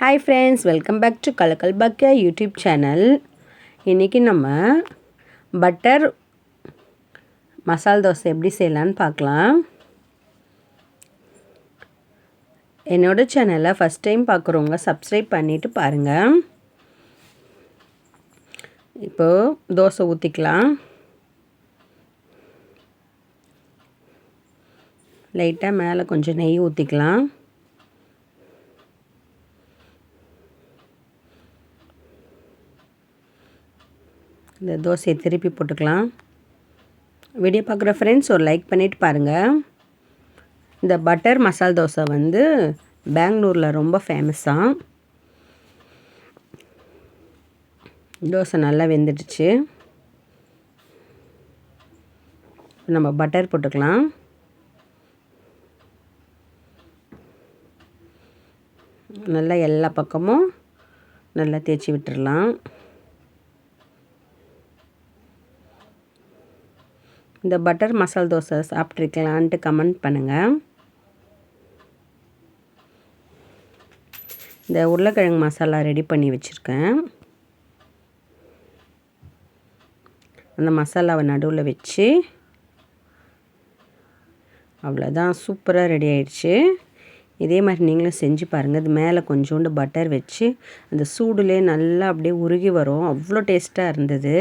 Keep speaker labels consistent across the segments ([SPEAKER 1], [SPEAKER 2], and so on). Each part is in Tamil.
[SPEAKER 1] Hi friends welcome back to கலக்கல் பக்க யூடியூப் சேனல் இன்றைக்கி நம்ம பட்டர் மசால் தோசை எப்படி செய்யலான்னு பார்க்கலாம். என்னோடய சேனலை ஃபஸ்ட் டைம் பார்க்குறவங்க சப்ஸ்கிரைப் பண்ணிவிட்டு பாருங்கள் இப்போது தோசை ஊற்றிக்கலாம் லைட்டாக மேலே கொஞ்சம் நெய் ஊற்றிக்கலாம் இந்த தோசையை திருப்பி போட்டுக்கலாம். வீடியோ பார்க்குற ஃப்ரெண்ட்ஸ் ஒரு லைக் பண்ணிவிட்டு பாருங்கள் இந்த பட்டர் மசால் தோசை வந்து பெங்களூரில் ரொம்ப ஃபேமஸாக தோசை நல்லா வெந்துடுச்சு. நம்ம பட்டர் போட்டுக்கலாம். நல்லா எல்லா பக்கமும் நல்லா தேய்ச்சி விட்டுடலாம் இந்த பட்டர் மசால் தோசை சாப்பிட்ருக்கலான்ட்டு கமெண்ட் பண்ணுங்கள் இந்த உருளைக்கிழங்கு மசாலா ரெடி பண்ணி வச்சுருக்கேன். அந்த மசாலாவை நடுவில் வச்சு அவ்வளோதான் சூப்பராக ரெடி ஆயிடுச்சு. இதே மாதிரி நீங்களும் செஞ்சு பாருங்கள் அது மேலே கொஞ்சோண்டு பட்டர் வச்சு அந்த சூடுலேயே நல்லா அப்படியே உருகி வரும். அவ்வளோ டேஸ்ட்டாக இருந்தது.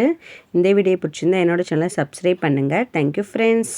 [SPEAKER 1] இந்த வீடியோ பிடிச்சிருந்தா என்னோடய சேனலை சப்ஸ்கிரைப் பண்ணுங்கள் தேங்க்யூ ஃப்ரெண்ட்ஸ்